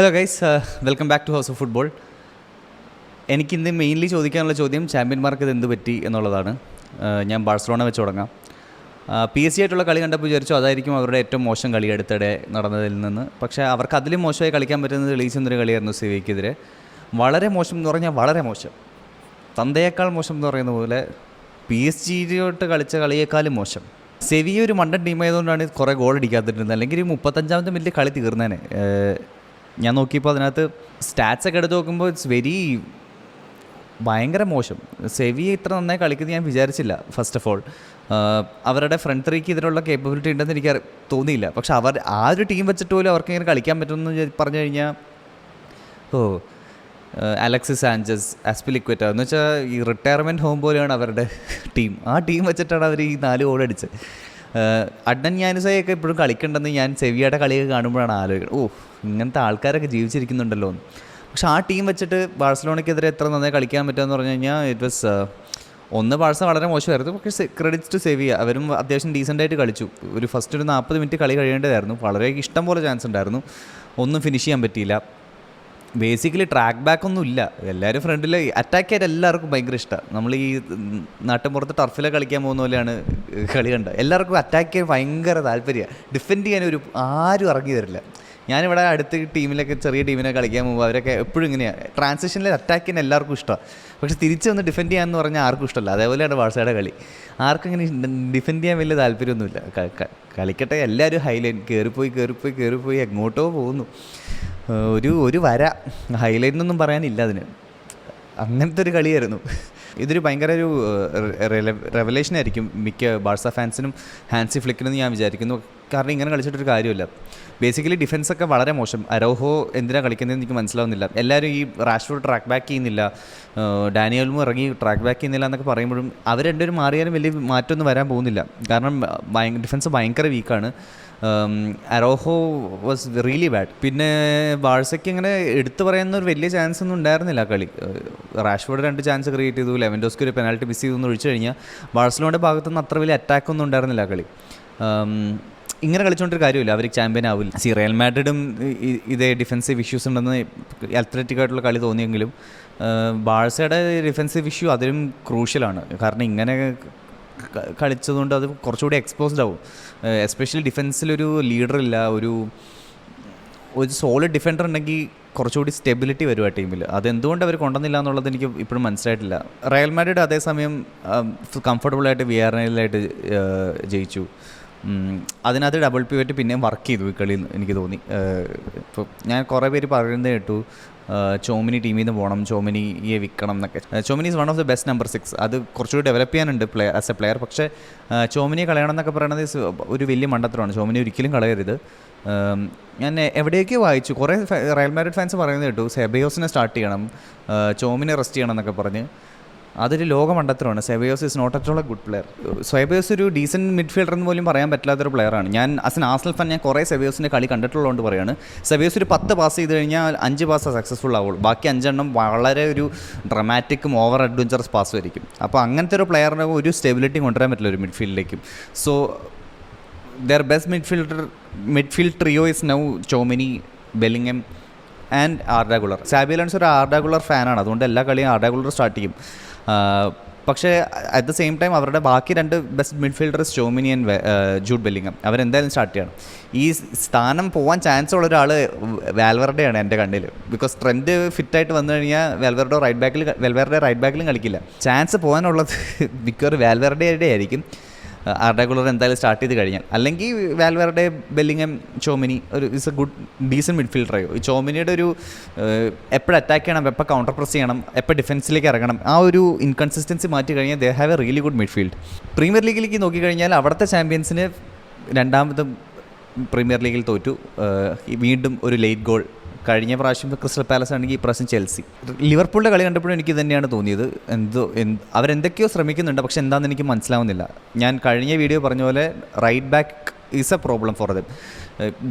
Hello guys welcome back to house of football എനിക്കിന്ന് mainly ചോദിക്കാനുള്ള ചോദ്യം ചാമ്പ്യന്മാർക്ക് ഇത് എന്ത് പറ്റി എന്നുള്ളതാണ്. Uh, ഞാൻ ബാഴ്സലോണ വെച്ച് തുടങ്ങാം. പി എസ് സി ആയിട്ടുള്ള കളി കണ്ടപ്പോൾ വിചാരിച്ചു അതായിരിക്കും അവരുടെ ഏറ്റവും മോശം കളി അടുത്തിടെ നടന്നതിൽ നിന്ന്. പക്ഷേ അവർക്ക് അതിലും മോശമായി കളിക്കാൻ പറ്റുന്നത് തെളിയിച്ചെന്നൊരു കളിയായിരുന്നു സിവിക്കെതിരെ. വളരെ മോശം എന്ന് പറഞ്ഞാൽ വളരെ മോശം. തന്തയേക്കാൾ മോശം എന്ന് പറയുന്ന പോലെ പി എസ് ജിയിലോട്ട് കളിച്ച കളിയേക്കാളും മോശം. സെവിയ ഒരു മണ്ടൻ ടീമായതുകൊണ്ടാണ് കുറേ ഗോൾ അടിക്കാത്തിരുന്നത് അല്ലെങ്കിൽ മുപ്പത്തഞ്ചാമത്തെ മിനിറ്റ് കളി തീർന്നേനെ. ഏഹ് ഞാൻ നോക്കിയപ്പോൾ അതിനകത്ത് സ്റ്റാറ്റ്സ് ഒക്കെ എടുത്ത് നോക്കുമ്പോൾ ഇറ്റ്സ് വെരി ഭയങ്കര മോശം. സെവി ഇത്ര നന്നായി കളിക്കുന്നത് ഞാൻ വിചാരിച്ചില്ല ഫസ്റ്റ് ഓഫ് ഓൾ അവരുടെ ഫ്രണ്ട് ത്രീക്ക് ഇതിനുള്ള കേപ്പബിലിറ്റി ഉണ്ടെന്ന് എനിക്ക് തോന്നിയില്ല. പക്ഷെ അവർ ആ ഒരു ടീം വെച്ചിട്ട് പോലും അവർക്ക് ഇങ്ങനെ കളിക്കാൻ പറ്റുമെന്ന് പറഞ്ഞു കഴിഞ്ഞാൽ ഓ അലക്സിസ് സാഞ്ചസ് ആസ്പിലിക്വറ്റ എന്ന് വെച്ചാൽ ഈ റിട്ടയർമെന്റ് ഹോം പോലെയാണ് അവരുടെ ടീം ആ ടീം വെച്ചിട്ടാണ് അവർ ഈ നാല് ഗോൾ അടിച്ചത്. അഡ്നൻ ഞാനിസയൊക്കെ ഇപ്പോഴും കളിക്കണ്ടെന്ന് ഞാൻ സെവിയുടെ കളിയൊക്കെ കാണുമ്പോഴാണ് ആലോചിക്കുന്നത്. ഓ ഇങ്ങനത്തെ ആൾക്കാരൊക്കെ ജീവിച്ചിരിക്കുന്നുണ്ടല്ലോ എന്ന്. പക്ഷെ ആ ടീം വെച്ചിട്ട് ബാഴ്സലോണയ്ക്കെതിരെ എത്ര നന്നായി കളിക്കാൻ പറ്റുമെന്ന് പറഞ്ഞു കഴിഞ്ഞാൽ ഇറ്റ് വാസ് ഒന്ന് ബാഴ്സ വളരെ മോശമായിരുന്നു. പക്ഷേ ക്രെഡിറ്റ്സ് ടു സെവിയ അവരും അത്യാവശ്യം ഡീസന്റായിട്ട് കളിച്ചു. ഒരു ഫസ്റ്റ് ഒരു നാൽപ്പത് മിനിറ്റ് കളി കഴിയേണ്ടതായിരുന്നു. വളരെ ഇഷ്ടം പോലെ ചാൻസ് ഉണ്ടായിരുന്നു. ഒന്നും ഫിനിഷ് ചെയ്യാൻ പറ്റിയില്ല. ബേസിക്കലി ട്രാക്ക് ബാക്ക് ഒന്നും ഇല്ല. എല്ലാവരും ഫ്രണ്ടിൽ അറ്റാക്ക് ചെയ്യാൻ എല്ലാവർക്കും ഭയങ്കര ഇഷ്ടമാണ് നമ്മൾ ഈ നാട്ടിൻപുറത്ത് ടർഫിലെ കളിക്കാൻ പോകുന്ന പോലെയാണ് കളി കണ്ടത്. എല്ലാവർക്കും അറ്റാക്ക് ചെയ്യാൻ ഭയങ്കര താല്പര്യമാണ് ഡിഫെൻഡ് ചെയ്യാൻ ഒരു ആരും ഇറങ്ങി തരില്ല ഞാനിവിടെ അടുത്ത ടീമിലൊക്കെ ചെറിയ ടീമിനെ കളിക്കാൻ പോകുമ്പോൾ അവരൊക്കെ എപ്പോഴും ഇങ്ങനെയാണ് ട്രാൻസിഷനിൽ അറ്റാക്ക് ചെയ്യാൻ എല്ലാവർക്കും ഇഷ്ടമാണ് പക്ഷെ തിരിച്ച് വന്ന് ഡിഫെൻഡ് ചെയ്യാമെന്ന് പറഞ്ഞാൽ ആർക്കും ഇഷ്ടമല്ല അതേപോലെയാണ് ബാഴ്സയുടെ കളി. ആർക്കും ഇങ്ങനെ ഡിഫെൻഡ് ചെയ്യാൻ വലിയ താല്പര്യമൊന്നുമില്ല. കളിക്കട്ടെ എല്ലാവരും ഹൈലൈൻ കയറിപ്പോയി കയറിപ്പോയി കയറിപ്പോയി എങ്ങോട്ടോ പോകുന്നു. ഒരു ഒരു വര ഹൈലൈറ്റ് ഒന്നും പറയാനില്ല അതിന്. അങ്ങനത്തെ ഒരു കളിയായിരുന്നു. ഇതൊരു ഭയങ്കര ഒരു റെവലേഷൻ ആയിരിക്കും മിക്ക ബാഴ്സ ഫാൻസിനും ഹാൻസി ഫ്ലിക്കിനും ഞാൻ വിചാരിക്കുന്നു. കാരണം ഇങ്ങനെ കളിച്ചിട്ടൊരു കാര്യമില്ല. ബേസിക്കലി ഡിഫൻസ് ഒക്കെ വളരെ മോശം. അരോഹോ എന്തിനാണ് കളിക്കുന്നതെന്ന് എനിക്ക് മനസ്സിലാവുന്നില്ല. എല്ലാവരും ഈ റാഷ്ഫോർഡ് ട്രാക്ക് ബാക്ക് ചെയ്യുന്നില്ല. ഡാനിയലും ഇറങ്ങി ട്രാക്ക് ബാക്ക് ചെയ്യുന്നില്ല എന്നൊക്കെ പറയുമ്പോഴും അവർ രണ്ടുപേരും മാറിയാലും വലിയ മാറ്റമൊന്നും വരാൻ പോകുന്നില്ല. കാരണം ഡിഫൻസ് ഭയങ്കര വീക്കാണ് അരോഹോ വാസ് റിയലി ബാഡ് പിന്നെ ബാഴ്സയ്ക്ക് ഇങ്ങനെ എടുത്തു പറയുന്ന ഒരു വലിയ ചാൻസ് ഒന്നും ഉണ്ടായിരുന്നില്ല കളി. റാഷ്ഫോർഡ് രണ്ട് ചാൻസ് ക്രിയേറ്റ് ചെയ്തു. ലെവൻഡോസ്ക്ക് ഒരു പെനാൽറ്റി മിസ് ചെയ്തു എന്ന് ഒഴിച്ചു കഴിഞ്ഞാൽ ബാഴ്സലോണിന്റെ ഭാഗത്തുനിന്ന് അത്ര വലിയ അറ്റാക്കൊന്നും ഉണ്ടായിരുന്നില്ല കളി. ഇങ്ങനെ കളിച്ചുകൊണ്ടൊരു കാര്യമില്ല. അവർ ചാമ്പ്യൻ ആവില്ല. സി റയൽ മാഡ്രിഡും ഇതേ ഡിഫൻസീവ് ഇഷ്യൂസ് ഉണ്ടെന്ന് അത്ലറ്റിക്കായിട്ടുള്ള കളി തോന്നിയെങ്കിലും ബാഴ്സയുടെ ഡിഫൻസീവ് ഇഷ്യൂ അതിലും ക്രൂഷ്യലാണ് കാരണം ഇങ്ങനെ കളിച്ചതുകൊണ്ട് അത് കുറച്ചുകൂടി എക്സ്പോസ്ഡ് ആവും. എസ്പെഷ്യലി ഡിഫൻസിലൊരു ലീഡർ ഇല്ല. ഒരു ഒരു സോളിഡ് ഡിഫൻഡർ ഉണ്ടെങ്കിൽ കുറച്ചുകൂടി സ്റ്റെബിലിറ്റി വരും ആ ടീമിൽ അതെന്തുകൊണ്ട് അവർ കൊണ്ടുവന്നില്ല എന്നുള്ളത് എനിക്ക് ഇപ്പോഴും മനസ്സിലായിട്ടില്ല. റയൽ മാഡ്രിഡ് അതേസമയം കംഫർട്ടബിളായിട്ട് എല്ലിലായിട്ട് ജയിച്ചു. അതിനകത്ത് ഡബിൾ പിവറ്റ് പിന്നെയും വർക്ക് ചെയ്തു ഈ കളിയിൽ എനിക്ക് തോന്നി. ഇപ്പോൾ ഞാൻ കുറേ പേര് പറയുന്നത് കേട്ടു. ചോമിനി ടീമിൽ നിന്ന് പോകണം ചോമിനിയെ വിൽക്കണം എന്നൊക്കെ. Tchouameni is one of the best number six അത് കുറച്ചുകൂടി ഡെവലപ്പ് ചെയ്യാനുണ്ട് പ്ലെയർ ആസ് എ പ്ലെയർ പക്ഷേ ചോമിനിയെ കളയണം എന്നൊക്കെ പറയുന്നത് ഒരു വലിയ മണ്ടത്തരമാണ്. ചോമിനി ഒരിക്കലും കളയരുത്. ഞാൻ എവിടെയൊക്കെ വായിച്ചു? കുറേ റയൽ മാരിഡ് ഫാൻസ് പറയുന്നത് കേട്ടു സെബയോസിനെ സ്റ്റാർട്ട് ചെയ്യണം ചോമിനെ റെസ്റ്റ് ചെയ്യണം എന്നൊക്കെ പറഞ്ഞ്. അതൊരു ലോക മണ്ടത്തരമാണ് Ceballos is not at all a good player Ceballos ഒരു ഡീസന്റ് മിഡ്ഫീൽഡർ എന്ന് പോലും പറയാൻ പറ്റാത്തൊരു പ്ലെയറാണ് ഞാൻ ആസ് എൻ ആസൽ ഫാൻ ഞാൻ കുറേ സെബയോസിന്റെ കളി കണ്ടിട്ടുള്ളതുകൊണ്ട് പറയാണ്. സെബയോസ് ഒരു പത്ത് പാസ് ചെയ്ത് കഴിഞ്ഞാൽ അഞ്ച് പാസ് സക്സസ്ഫുൾ ആവുള്ളൂ. ബാക്കി അഞ്ചെണ്ണം വളരെ ഒരു ഡ്രമാറ്റിക്കും ഓവർ അഡ്വഞ്ചറസ് പാസ് ആയിരിക്കും. അപ്പോൾ അങ്ങനത്തെ ഒരു പ്ലെയറിന് ഒരു സ്റ്റെബിലിറ്റി കൊണ്ടുവരാൻ പറ്റില്ല ഒരു മിഡ്ഫീൽഡിലേക്കും so their best midfielder midfield trio is now Tchouameni Bellingham and Arda Guler Xabi Alonso's ഒരു ആർഡാഗുളർ ഫാനാണ് അതുകൊണ്ട് എല്ലാ കളിയും ആർഡാഗുളർ സ്റ്റാർട്ട് ചെയ്യും. പക്ഷേ അറ്റ് ദ സെയിം ടൈം അവരുടെ ബാക്കി രണ്ട് best midfielders Tchouameni and Jude Bellingham അവരെന്തായാലും സ്റ്റാർട്ട് ചെയ്യണം. ഈ സ്ഥാനം പോകാൻ ചാൻസ് ഉള്ള ഒരാൾ വാൽവറുടെയാണ് എന്റെ കണ്ണിൽ ബിക്കോസ് ട്രെൻഡ് ഫിറ്റായിട്ട് വന്നു കഴിഞ്ഞാൽ വെൽവറുടെ റൈറ്റ് ബാക്കിൽ വെൽവറുടെ റൈറ്റ് ബാക്കിലും കളിക്കില്ല. ചാൻസ് പോകാനുള്ളത് മിക്കവാറും വാൽവറുടെ ആയിരിക്കും. ആർഡാഗുളർ എന്തായാലും സ്റ്റാർട്ട് ചെയ്ത് കഴിഞ്ഞാൽ. അല്ലെങ്കിൽ വാൽവറുടെ ബെല്ലിങ്ങം ചോമിനി ഒരു ഇസ് എ ഗുഡ് ഡീസൻ ഈ ചോമിനിയുടെ ഒരു എപ്പോഴും അറ്റാക്ക് ചെയ്യണം എപ്പോൾ കൗണ്ടർ പ്രസ് ചെയ്യണം എപ്പോൾ ഡിഫൻസിലേക്ക് ഇറങ്ങണം ആ ഒരു ഇൻകൺസിസ്റ്റൻസി മാറ്റി കഴിഞ്ഞാൽ they have a really good midfield premier ലീഗിലേക്ക് നോക്കിക്കഴിഞ്ഞാൽ അവിടുത്തെ ചാമ്പ്യൻസിന് രണ്ടാമതും പ്രീമിയർ ലീഗിൽ തോറ്റു. വീണ്ടും ഒരു ലേറ്റ് ഗോൾ കഴിഞ്ഞ പ്രാവശ്യം ക്രിസ്റ്റൽ പാലസ് ആണെങ്കിൽ ഈ പ്രാവശ്യം ചെൽസി. ലിവർപൂളിന്റെ കളി കണ്ടപ്പോഴും എനിക്ക് തന്നെയാണ് തോന്നിയത്. എന്തോ അവരെന്തൊക്കെയോ ശ്രമിക്കുന്നുണ്ട്. പക്ഷെ എന്താണെന്ന് എനിക്ക് മനസ്സിലാവുന്നില്ല. ഞാൻ കഴിഞ്ഞ വീഡിയോ പറഞ്ഞ പോലെ right back is a problem for them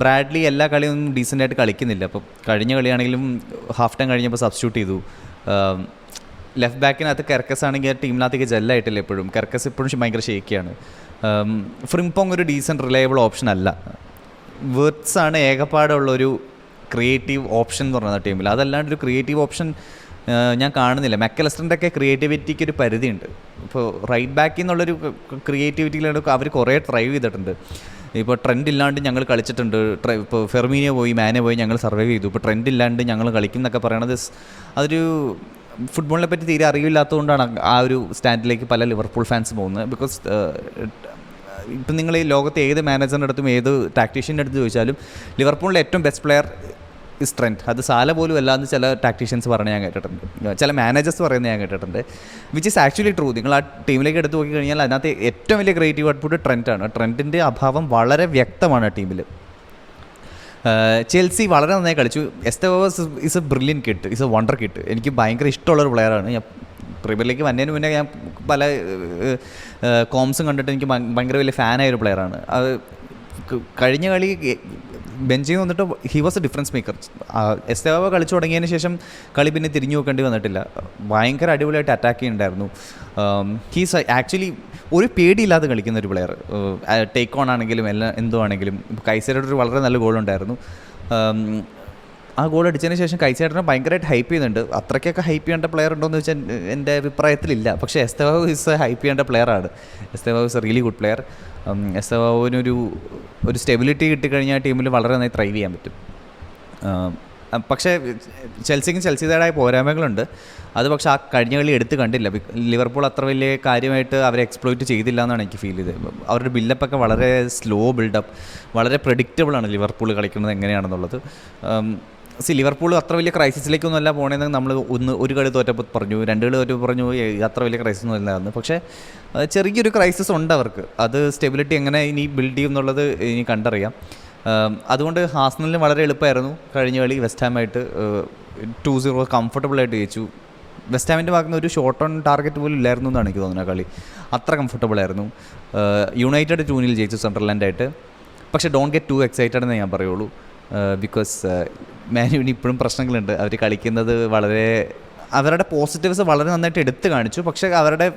Bradley എല്ലാ കളിയൊന്നും ഡീസന്റ് ആയിട്ട് കളിക്കുന്നില്ല. അപ്പോൾ കഴിഞ്ഞ കളിയാണെങ്കിലും ഹാഫ് ടൈം കഴിഞ്ഞപ്പോൾ സബ്സ്റ്റിറ്റ്യൂട്ട് ചെയ്തു. ലെഫ്റ്റ് ബാക്കിനകത്ത് കെർക്കസ് ആണെങ്കിൽ ടീമിനകത്തേക്ക് ജെല്ലായിട്ടില്ല എപ്പോഴും. കെർക്കസ് ഇപ്പോഴും ഭയങ്കര ഷേക്കിയാണ് ഫ്രിംപോങ് ഒരു ഡീസന്റ് റിലയബിൾ ഓപ്ഷൻ അല്ല. വേർഡ്സ് ആണ് ഏകപ്പാടുള്ളൊരു ക്രിയേറ്റീവ് ഓപ്ഷൻ എന്ന് പറയുന്ന ടീമിൽ അതല്ലാണ്ട് ഒരു ക്രിയേറ്റീവ് ഓപ്ഷൻ ഞാൻ കാണുന്നില്ല. മെക്കലസ്റ്ററിന്റെ ഒക്കെ ക്രിയേറ്റിവിറ്റിക്ക് ഒരു പരിധിയുണ്ട്. ഇപ്പോൾ റൈറ്റ് ബാക്കിൽ നിന്നുള്ളൊരു ക്രിയേറ്റിവിറ്റിയിലാണ് അവർ കുറേ ട്രൈ ചെയ്തിട്ടുണ്ട്. ഇപ്പോൾ ട്രെൻഡ് ഇല്ലാണ്ട് ഞങ്ങൾ കളിച്ചിട്ടുണ്ട്. ഇപ്പോൾ ഫെർമീനിയ പോയി മാനെ പോയി ഞങ്ങൾ സർവൈവ് ചെയ്തു. ഇപ്പോൾ ട്രെൻഡ് ഇല്ലാണ്ട് ഞങ്ങൾ കളിക്കുന്നൊക്കെ പറയണത് അതൊരു ഫുട്ബോളിനെ പറ്റി തീരെ അറിവില്ലാത്തതുകൊണ്ടാണ് ആ ഒരു സ്റ്റാൻഡിലേക്ക് പല ലിവർപൂൾ ഫാൻസ് പോകുന്നത്. ബിക്കോസ് ഇപ്പം നിങ്ങൾ ഈ ലോകത്തെ ഏത് മാനേജറിന്റെ അടുത്തും ഏത് ടാക്ടീഷ്യന്റെ അടുത്ത് ചോദിച്ചാലും ലിവർപൂളിലെ ഏറ്റവും ബെസ്റ്റ് പ്ലെയർ ഇസ് ട്രെൻഡ് അത് സാല പോലും അല്ലാന്ന് ചില ടാക്ടീഷ്യൻസ് പറഞ്ഞ് ഞാൻ കേട്ടിട്ടുണ്ട്. ചില മാനേജേഴ്സ് പറയുന്നത് ഞാൻ കേട്ടിട്ടുണ്ട്. വിച്ച് ഇസ് ആക്ച്വലി ട്രൂ നിങ്ങൾ ആ ടീമിലേക്ക് എടുത്ത് നോക്കി കഴിഞ്ഞാൽ അതിനകത്ത് ഏറ്റവും വലിയ ക്രിയേറ്റീവ് ഔട്ട്പുട്ട് ട്രെൻഡാണ് ട്രെൻഡിന്റെ അഭാവം വളരെ വ്യക്തമാണ് ടീമിൽ ചെൽസി വളരെ നന്നായി കളിച്ചു. Estevao is a brilliant kid is a wonder kid എനിക്ക് ഭയങ്കര ഇഷ്ടമുള്ളൊരു പ്ലെയറാണ് ഞാൻ പ്രീമിയറിലേക്ക് വന്നതിന് മുന്നേ ഞാൻ പല കോംസും കണ്ടിട്ട് എനിക്ക് ഭയ- ഭയങ്കര വലിയ ഫാനായ ഒരു പ്ലെയറാണ് അത് കഴിഞ്ഞ കളി ബെഞ്ചിൽ വന്നിട്ട് he was a difference maker Estevao കളിച്ചു തുടങ്ങിയതിന് ശേഷം കളി പിന്നെ തിരിഞ്ഞു നോക്കേണ്ടി വന്നിട്ടില്ല. ഭയങ്കര അടിപൊളിയായിട്ട് അറ്റാക്ക് ചെയ്യുന്നുണ്ടായിരുന്നു. ഹീസ് ആക്ച്വലി ഒരു പേടിയില്ലാതെ കളിക്കുന്ന ഒരു പ്ലെയർ ടേക്ക് ഓൺ ആണെങ്കിലും എല്ലാം എന്തോ ആണെങ്കിലും ഇപ്പോൾ ഒരു വളരെ നല്ല ഗോളുണ്ടായിരുന്നു ആ ഗോൾ അടിച്ചതിന് ശേഷം കൈസേട്ടനെ ഭയങ്കരമായിട്ട് ഹൈപ്പ് ചെയ്യുന്നുണ്ട്. അത്രയ്ക്കൊക്കെ ഹൈപ്പ് ചെയ്യേണ്ട പ്ലെയർ ഉണ്ടോ എന്ന് വെച്ചാൽ എന്റെ അഭിപ്രായത്തിലില്ല. പക്ഷേ എസ്തവാവ് ഇസ് ഹൈപ്പ് ചെയ്യേണ്ട പ്ലെയറാണ് Estevao is a really good player എസ്തവാവിനൊരു ഒരു സ്റ്റെബിലിറ്റി കിട്ടിക്കഴിഞ്ഞാൽ ടീമിൽ വളരെ നന്നായി ത്രൈവ് ചെയ്യാൻ പറ്റും. പക്ഷേ ചെൽസിക്കും ചെൽസിയുടേതായ പോരായ്മകളുണ്ട്. അത് പക്ഷേ ആ കഴിഞ്ഞ കളി എടുത്ത് കണ്ടില്ല. ലിവർപൂൾ അത്ര വലിയ കാര്യമായിട്ട് അവരെ എക്സ്പ്ലോയിറ്റ് ചെയ്തില്ല എന്നാണ് എനിക്ക് ഫീൽ ചെയ്തത്. അവരുടെ ബില്ലപ്പൊക്കെ വളരെ സ്ലോ ബിൽഡപ്പ് വളരെ പ്രഡിക്റ്റബിളാണ് ലിവർപൂൾ കളിക്കുന്നത് എങ്ങനെയാണെന്നുള്ളത്. സി ലിവർപൂൾ അത്ര വലിയ ക്രൈസിസിലേക്കൊന്നും അല്ല പോണേന്ന് നമ്മൾ ഒന്ന് ഒരു കളി തോറ്റപ്പോൾ പറഞ്ഞു രണ്ട് കളി തോറ്റപ്പോൾ പറഞ്ഞു അത്ര വലിയ ക്രൈസിസ് ഒന്നും ഇല്ലായിരുന്നു പക്ഷേ ചെറിയൊരു ക്രൈസിസ് ഉണ്ട് അവർക്ക്. അത് സ്റ്റെബിലിറ്റി എങ്ങനെ ഇനി ബിൽഡ് ചെയ്യും എന്നുള്ളത് ഇനി കണ്ടറിയാം. അതുകൊണ്ട് ഹാസ്നലിന് വളരെ എളുപ്പമായിരുന്നു. കഴിഞ്ഞ കളി വെസ്റ്റ് ഹാമായിട്ട് ടു സീറോ കംഫർട്ടബിളായിട്ട് ജയിച്ചു. വെസ്റ്റ് ഹാമിന്റെ ഭാഗത്ത് നിന്ന് ഒരു ഷോർട്ട് ഓൺ ടാർഗറ്റ് പോലും ഇല്ലായിരുന്നു എന്നാണ് എനിക്ക് തോന്നുന്നത് കളി. അത്ര കംഫർട്ടബിൾ ആയിരുന്നു യുണൈറ്റഡ് ടൂനിൽ ജയിച്ചു സെൻട്രലാൻഡായിട്ട്. പക്ഷേ ഡോണ്ട് ഗെറ്റ് ടു എക്സൈറ്റഡ് എന്ന് ഞാൻ പറയുള്ളൂ. ബിക്കോസ് മാനുവിന് ഇപ്പോഴും പ്രശ്നങ്ങളുണ്ട്. അവർ കളിക്കുന്നത് വളരെ അവരുടെ പോസിറ്റീവ്സ് വളരെ നന്നായിട്ട് എടുത്തു കാണിച്ചു. പക്ഷേ അവരുടെ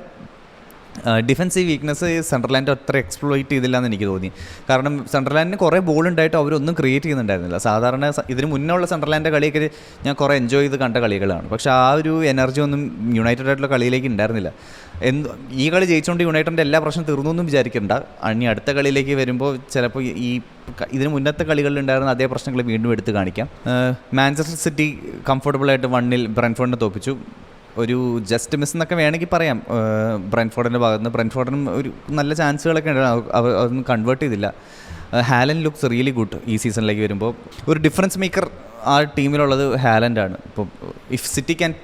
ഡിഫൻസീവ് വീക്ക്നെസ് സെൻട്രലാൻഡ് അത്ര എക്സ്പ്ലോയിറ്റ് ചെയ്തില്ല എന്ന് എനിക്ക് തോന്നി. കാരണം സെൻട്രലാൻഡിന് കുറേ ബോൾ ഉണ്ടായിട്ട് അവരൊന്നും ക്രിയേറ്റ് ചെയ്യുന്നുണ്ടായിരുന്നില്ല. സാധാരണ ഇതിന് മുന്നേ ഉള്ള സെൻട്രലാൻഡിന്റെ കളിയൊക്കെ ഞാൻ കുറേ എൻജോയ് ചെയ്ത് കണ്ട കളികളാണ്. പക്ഷേ ആ ഒരു എനർജി ഒന്നും യുണൈറ്റഡ് ആയിട്ടുള്ള കളിയിലേക്ക് ഉണ്ടായിരുന്നില്ല. എന്ത് ഈ കളി ജയിച്ചുകൊണ്ട് യുണൈറ്റഡിന്റെ എല്ലാ പ്രശ്നം തീർന്നു എന്നും വിചാരിക്കേണ്ട. ഇനി അടുത്ത കളിയിലേക്ക് വരുമ്പോൾ ചിലപ്പോൾ ഈ ഇതിന് മുന്നത്തെ കളികളിൽ ഉണ്ടായിരുന്ന അതേ പ്രശ്നങ്ങൾ വീണ്ടും എടുത്ത് കാണിക്കാം. മാഞ്ചസ്റ്റർ സിറ്റി കംഫർട്ടബിളായിട്ട് വണ്ണിൽ ബ്രൻഫോണിനെ തോപ്പിച്ചു. ഒരു ജസ്റ്റ് മിസ് എന്നൊക്കെ വേണമെങ്കിൽ പറയാം. ബ്രൻഫോർഡിന്റെ ഭാഗത്ത് നിന്ന് ബ്രൻഫോർഡിനും ഒരു നല്ല ചാൻസുകളൊക്കെ ഉണ്ട്. അതൊന്നും കൺവേർട്ട് ചെയ്തില്ല. ഹാലൻ ലുക്സ് റിയലി ഗുഡ് ഈ സീസണിലേക്ക് വരുമ്പോൾ. ഒരു ഡിഫറൻസ് മേക്കർ ആ ടീമിലുള്ളത് ഹാലൻഡാണ് ഇപ്പോൾ if City can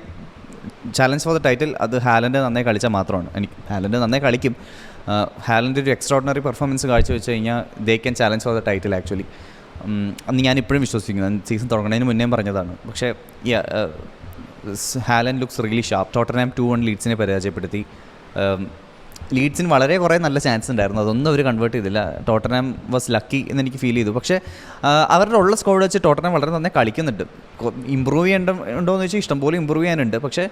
challenge for the title അത് ഹാലന്റെ നന്നായി കളിച്ചാൽ മാത്രമാണ്. എനിക്ക് ഹാലന്റെ നന്നായി കളിക്കും. ഹാലന്റെ ഒരു എക്സ്ട്രോഡിനറി പെർഫോമൻസ് കാഴ്ച കാഴ്ചവെച്ച് കഴിഞ്ഞാൽ they can challenge for the title actually അന്ന് ഞാൻ ഇപ്പോഴും വിശ്വസിക്കുന്നു. സീസൺ തുടങ്ങുന്നതിന് മുന്നേ പറഞ്ഞതാണ്. പക്ഷേ Haaland looks really sharp Tottenham two one ലീഡ്സിനെ പരാജയപ്പെടുത്തി. ലീഡ്സിന് വളരെ കുറേ നല്ല ചാൻസ് ഉണ്ടായിരുന്നു. അതൊന്നും അവർ കൺവേർട്ട് ചെയ്തില്ല. ടോട്ടനാം വാസ് ലക്കി എന്ന് എനിക്ക് ഫീൽ ചെയ്തു. പക്ഷേ അവരുടെ ഉള്ള സ്കോഡ് വെച്ച് ടോട്ടനാം വളരെ നന്നായി കളിക്കുന്നുണ്ട്. ഇമ്പ്രൂവ് ചെയ്യേണ്ട ഉണ്ടോ എന്ന് വെച്ചാൽ ഇഷ്ടംപോലെ ഇമ്പ്രൂവ് ചെയ്യാനുണ്ട്. പക്ഷേ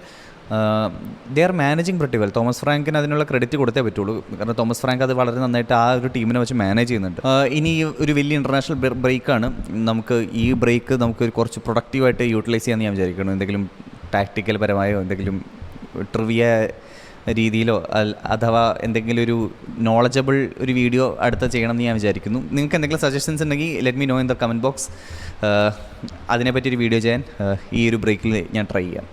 they are managing pretty well Thomas ഫ്രാങ്കിന് അതിനുള്ള ക്രെഡിറ്റ് കൊടുത്തേ പറ്റുള്ളൂ. കാരണം തോമസ് ഫ്രാങ്ക് അത് വളരെ നന്നായിട്ട് ആ ഒരു ടീമിനെ വെച്ച് മാനേജ് ചെയ്യുന്നുണ്ട്. ഇനി ഒരു വലിയ ഇന്റർനാഷണൽ ബ്രേക്കാണ് നമുക്ക് ഈ ബ്രേക്ക് നമുക്ക് കുറച്ച് പ്രൊഡക്റ്റീവായിട്ട് യൂട്ടിലൈസ് ചെയ്യാമെന്ന് ഞാൻ വിചാരിക്കുന്നു. എന്തെങ്കിലും ടാക്ടിക്കൽ പരമായോ എന്തെങ്കിലും ട്രിവിയ രീതിയിലോ അഥവാ എന്തെങ്കിലും ഒരു നോളജബിൾ ഒരു വീഡിയോ അടുത്ത ചെയ്യണമെന്ന് ഞാൻ വിചാരിക്കുന്നു. നിങ്ങൾക്ക് എന്തെങ്കിലും സജഷൻസ് ഉണ്ടെങ്കിൽ let me know in the comment box അതിനെപ്പറ്റി ഒരു വീഡിയോ ചെയ്യാൻ ഈ ഒരു ബ്രേക്കിൽ ഞാൻ ട്രൈ ചെയ്യാം.